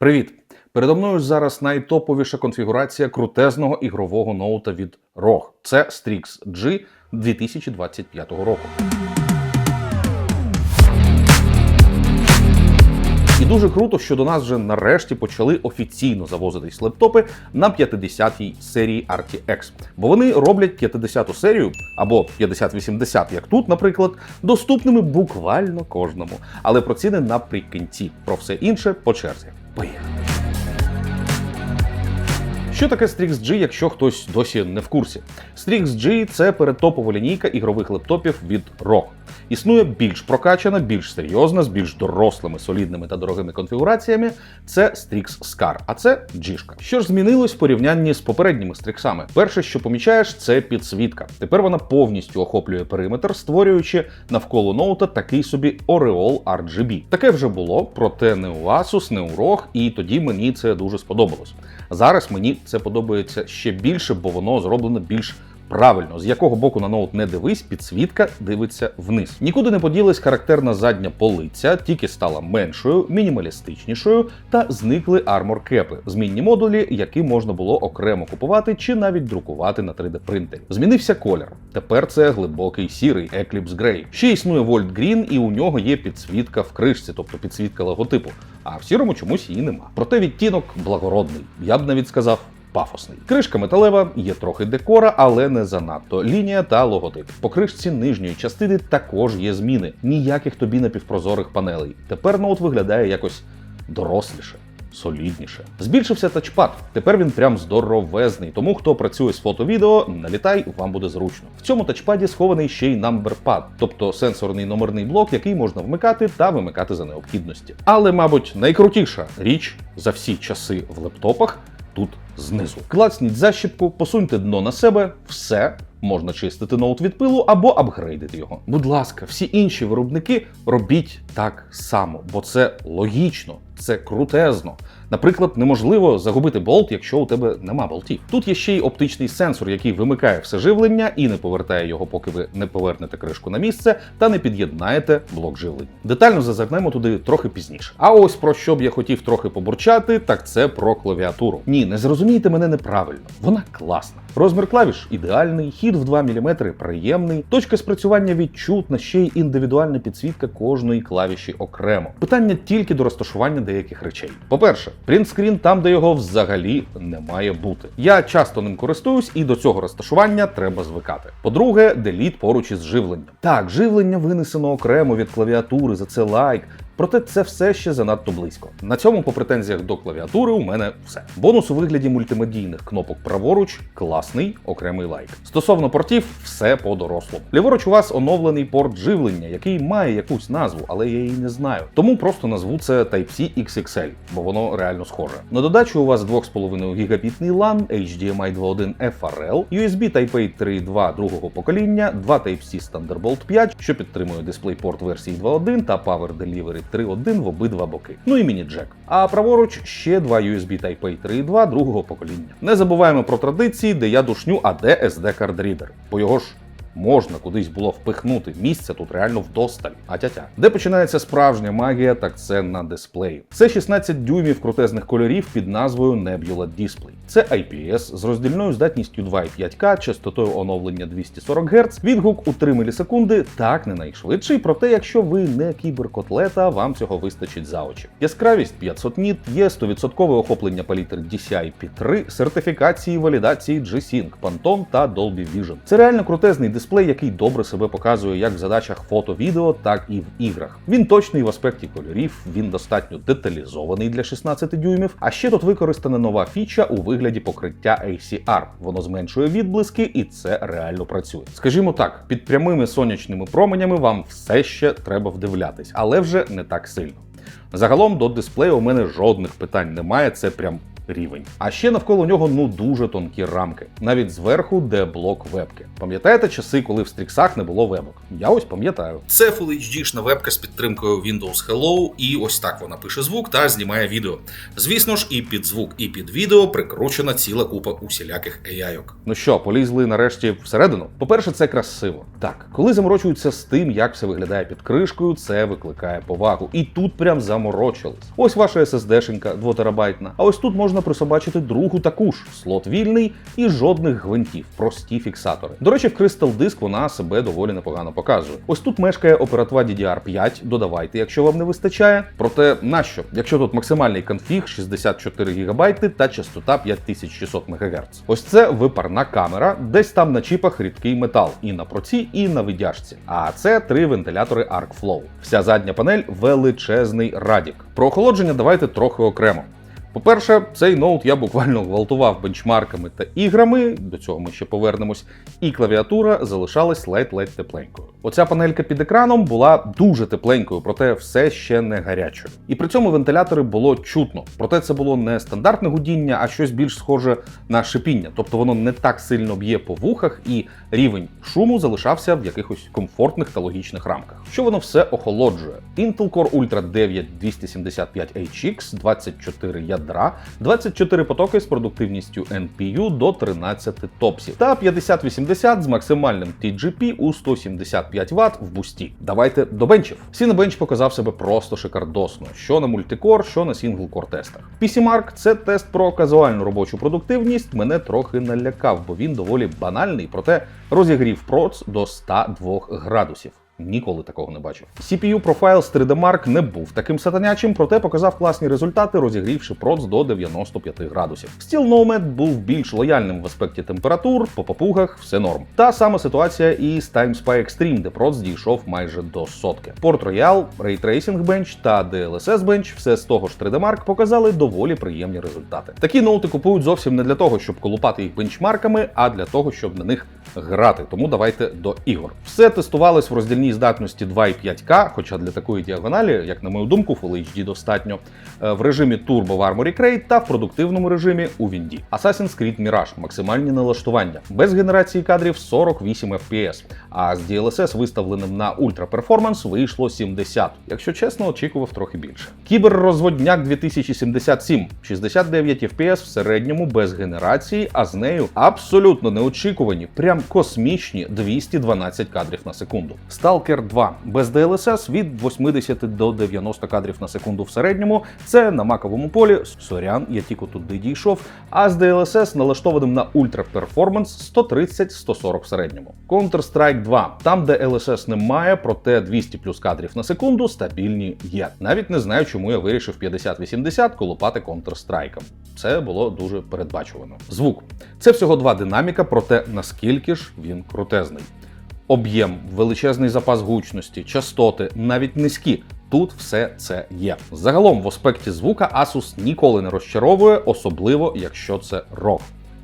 Привіт! Передо мною зараз найтоповіша конфігурація крутезного ігрового ноута від ROG. Це Strix G 2025 року. Дуже круто, що до нас вже нарешті почали офіційно завозитись лептопи на 50-й серії RTX. Бо вони роблять 50-ту серію або 5080, як тут, наприклад, доступними буквально кожному. Але про ціни наприкінці. Про все інше по черзі. Поїхали. Що таке Strix G, якщо хтось досі не в курсі? Strix G – це передтопова лінійка ігрових лептопів від ROG. Існує більш прокачана, більш серйозна, з більш дорослими, солідними та дорогими конфігураціями. Це Strix Scar, а це G-шка. Що ж змінилось в порівнянні з попередніми стріксами? Перше, що помічаєш, це підсвітка. Тепер вона повністю охоплює периметр, створюючи навколо ноута такий собі Ореол RGB. Таке вже було, проте не у Asus, не у ROG, і тоді мені це дуже сподобалось. Зараз мені це подобається ще більше, бо воно зроблено більш правильно. З якого боку на ноут не дивись, підсвітка дивиться вниз. Нікуди не поділась характерна задня полиця, тільки стала меншою, мінімалістичнішою, та зникли армор кепи, змінні модулі, які можна було окремо купувати чи навіть друкувати на 3D принтері. Змінився колір. Тепер це глибокий сірий Eclipse Grey. Ще існує Volt Green, і у нього є підсвітка в кришці, тобто підсвітка логотипу. А в сірому чомусь її нема. Проте відтінок благородний. Я б навіть сказав. Пафосний. Кришка металева, є трохи декора, але не занадто. Лінія та логотип. По кришці нижньої частини також є зміни. Ніяких тобі напівпрозорих панелей. Тепер ноут виглядає якось доросліше. Солідніше. Збільшився тачпад. Тепер він прям здоровезний. Тому хто працює з фото-відео, налітай, вам буде зручно. В цьому тачпаді схований ще й numberpad, тобто сенсорний номерний блок, який можна вмикати та вимикати за необхідності. Але, мабуть, найкрутіша річ за всі часи в лептопах тут знизу. Клацніть защіпку, посуньте дно на себе, все. Можна чистити ноут від пилу або апгрейдити його. Будь ласка, всі інші виробники робіть так само, бо це логічно, це крутезно. Наприклад, неможливо загубити болт, якщо у тебе нема болтів. Тут є ще й оптичний сенсор, який вимикає все живлення і не повертає його, поки ви не повернете кришку на місце та не під'єднаєте блок живлення. Детально зазирнемо туди трохи пізніше. А ось про що б я хотів трохи побурчати, так це про клавіатуру. Ні, не зрозумійте мене неправильно. Вона класна. Розмір клавіш ідеальний, хід в 2 мм приємний, точка спрацювання відчутна, ще й індивідуальна підсвітка кожної клавіші окремо. Питання тільки до розташування деяких речей. По-перше, принтскрін там, де його взагалі не має бути. Я часто ним користуюсь, і до цього розташування треба звикати. По-друге, деліт поруч із живленням. Так, живлення винесено окремо від клавіатури, за це лайк. Проте це все ще занадто близько. На цьому по претензіях до клавіатури у мене все. Бонус у вигляді мультимедійних кнопок праворуч класний окремий лайк. Стосовно портів, все по-дорослому. Ліворуч у вас оновлений порт живлення, який має якусь назву, але я її не знаю. Тому просто назву це Type-C XXL, бо воно реально схоже. На додачу у вас 2,5 гігабітний LAN, HDMI 2.1 FRL, USB Type-A 3.2 другого покоління, 2 Type-C Thunderbolt 5, що підтримує DisplayPort версії 2.1 та Power Delivery 3.1 в обидва боки. Ну і міні-джек. А праворуч ще два USB Type-A 3.2 другого покоління. Не забуваємо про традиції, де я душню, а де SD-кардрідер. Бо його ж можна кудись було впихнути. Місця тут реально вдосталь. А тятя. Де починається справжня магія, так це на дисплеї. Це 16 дюймів крутезних кольорів під назвою Nebula Display. Це IPS з роздільною здатністю 2,5К, частотою оновлення 240 Гц, відгук у 3 мілісекунди, так не найшвидший, проте якщо ви не кіберкотлета, вам цього вистачить за очі. Яскравість 500 ніт, є 100% охоплення палітр DCI P3, сертифікації валідації G-Sync, Pantone та Dolby Vision. Це реально крутезний дисплей, який добре себе показує як в задачах фото-відео, так і в іграх. Він точний в аспекті кольорів, він достатньо деталізований для 16 дюймів. А ще тут використана нова фіча у вигляді покриття ACR. Воно зменшує відблиски, і це реально працює. Скажімо так, під прямими сонячними променями вам все ще треба вдивлятись, але вже не так сильно. Загалом до дисплею у мене жодних питань немає. Це прям рівень. А ще навколо нього ну дуже тонкі рамки, навіть зверху, де блок вебки. Пам'ятаєте часи, коли в стріксах не було вебок? Я ось пам'ятаю. Це Full HD-шна вебка з підтримкою Windows Hello, і ось так вона пише звук та знімає відео. Звісно ж, і під звук, і під відео прикручена ціла купа усіляких AI-ок. Ну що, полізли нарешті всередину? По-перше, це красиво. Так, коли заморочуються з тим, як все виглядає під кришкою, це викликає повагу. І тут прям заморочились. Ось ваша SSD-шенька 2 терабайтна. А ось тут можна присобачити другу таку ж. Слот вільний і жодних гвинтів, прості фіксатори. До речі, в Crystal Disk вона себе доволі непогано показує. Ось тут мешкає оператива DDR5, додавайте, якщо вам не вистачає. Проте нащо? Якщо тут максимальний конфіг 64 ГБ та частота 5600 МГц. Ось це випарна камера, десь там на чіпах рідкий метал, і на проці, і на видяжці. А це три вентилятори ArcFlow. Вся задня панель величезний радік. Про охолодження давайте трохи окремо. По-перше, цей ноут я буквально гвалтував бенчмарками та іграми, до цього ми ще повернемось, і клавіатура залишалась ледь-ледь тепленькою. Оця панелька під екраном була дуже тепленькою, проте все ще не гарячою. І при цьому вентилятори було чутно. Проте це було не стандартне гудіння, а щось більш схоже на шипіння. Тобто воно не так сильно б'є по вухах, і рівень шуму залишався в якихось комфортних та логічних рамках. Що воно все охолоджує? Intel Core Ultra 9 275HX, 24 ядра, 24 потоки з продуктивністю NPU до 13 топсів та 5080 з максимальним TGP у 175 Вт в бусті. Давайте до бенчів. Cinebench показав себе просто шикардосно, що на мультикор, що на сінглкор тестах. PCMark – це тест про казуальну робочу продуктивність. Мене трохи налякав, бо він доволі банальний, проте розігрів проц до 102 градусів. Ніколи такого не бачив. CPU Profile з 3D Mark не був таким сатанячим, проте показав класні результати, розігрівши проц до 95 градусів. Steel Nomad був більш лояльним в аспекті температур, по попугах все норм. Та сама ситуація і з Time Spy Extreme, де проц дійшов майже до сотки. Port Royal, Ray Tracing Bench та DLSS Bench, все з того ж 3D Mark, показали доволі приємні результати. Такі ноути купують зовсім не для того, щоб колупати їх бенчмарками, а для того, щоб на них грати. Тому давайте до ігор. Все тестувалось в роздільній здатності 2,5К, хоча для такої діагоналі, як на мою думку, Full HD достатньо, е, в режимі Turbo в Armory Crate та в продуктивному режимі у Вінді. Assassin's Creed Mirage максимальні налаштування, без генерації кадрів 48 FPS, а з DLSS виставленим на Ultra Performance вийшло 70. Якщо чесно, очікував трохи більше. Кіберрозводняк 2077, 69 FPS в середньому без генерації, а з нею абсолютно неочікувані, прям космічні 212 кадрів на секунду. Stalker 2 без DLSS від 80 до 90 кадрів на секунду в середньому. Це на маковому полі. Сорян, я тільки туди дійшов. А з DLSS налаштованим на Ultra Performance 130-140 в середньому. Counter-Strike 2, там, де LSS немає, проте 200 плюс кадрів на секунду стабільні є. Навіть не знаю, чому я вирішив 50-80 колупати Counter-Strike. Це було дуже передбачувано. Звук це всього два динаміка, проте наскільки ж він крутезний. Об'єм, величезний запас гучності, частоти, навіть низькі. Тут все це є. Загалом в аспекті звука Asus ніколи не розчаровує, особливо якщо це ROG.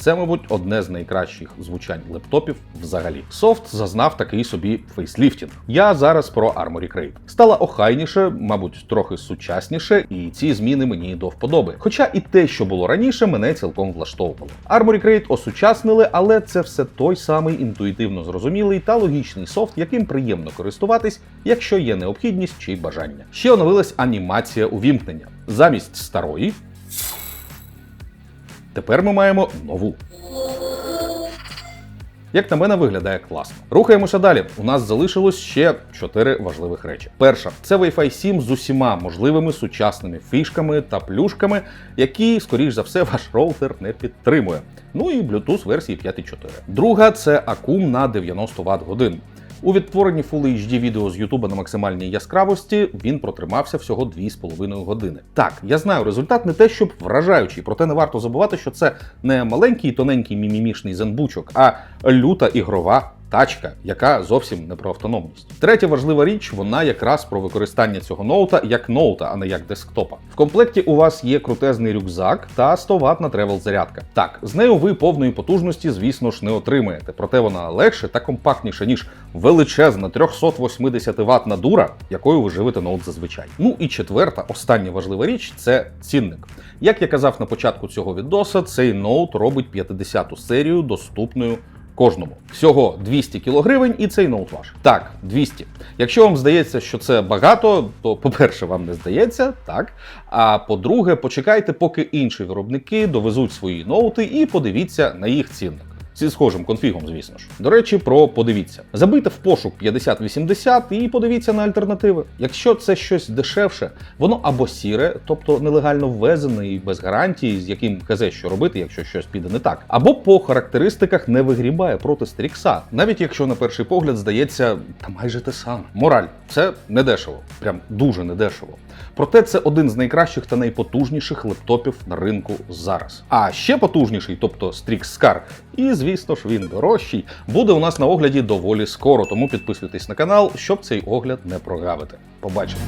Це, мабуть, одне з найкращих звучань лептопів взагалі. Софт зазнав такий собі фейсліфтінг. Я зараз про Armory Crate. Стала охайніше, мабуть, трохи сучасніше, і ці зміни мені до вподоби. Хоча і те, що було раніше, мене цілком влаштовувало. Armory Crate осучаснили, але це все той самий інтуїтивно зрозумілий та логічний софт, яким приємно користуватись, якщо є необхідність чи бажання. Ще оновилась анімація увімкнення. Замість старої Тепер ми маємо нову. Як на мене, виглядає класно. Рухаємося далі. У нас залишилось ще чотири важливих речі. Перша це Wi-Fi 7 з усіма можливими сучасними фішками та плюшками, які, скоріш за все, ваш роутер не підтримує. Ну і Bluetooth версії 5.4. Друга це акум на 90 Вт годин. У відтворенні Full HD відео з YouTube на максимальній яскравості він протримався всього 2,5 години. Так, я знаю, результат не те, щоб вражаючий, проте не варто забувати, що це не маленький тоненький мімімішний зенбучок, а люта ігрова тачка, яка зовсім не про автономність. Третя важлива річ, вона якраз про використання цього ноута як ноута, а не як десктопа. В комплекті у вас є крутезний рюкзак та 100 ватна тревел зарядка. Так, з нею ви повної потужності, звісно ж, не отримаєте, проте вона легше та компактніша, ніж величезна 380 ватна дура, якою ви живете ноут зазвичай. Ну і четверта, остання важлива річ це цінник. Як я казав на початку цього відоса, цей ноут робить 50-ту серію доступною кожному. Всього 200 кг і цей ноут ваш. Так, 200. Якщо вам здається, що це багато, то по-перше, вам не здається, так. А по-друге, почекайте, поки інші виробники довезуть свої ноути і подивіться на їх цінник. Зі схожим конфігом, звісно ж. До речі, про подивіться. Забийте в пошук 5080 і подивіться на альтернативи. Якщо це щось дешевше, воно або сіре, тобто нелегально ввезене і без гарантії, з яким хз що робити, якщо щось піде не так, або по характеристиках не вигрібає проти стрікса, навіть якщо на перший погляд здається, та майже те саме. Мораль це недешево, прям дуже недешево. Проте це один з найкращих та найпотужніших лептопів на ринку зараз. А ще потужніший, тобто Strix Scar, і звісно ж він дорожчий, буде у нас на огляді доволі скоро. Тому підписуйтесь на канал, щоб цей огляд не прогавити. Побачимо.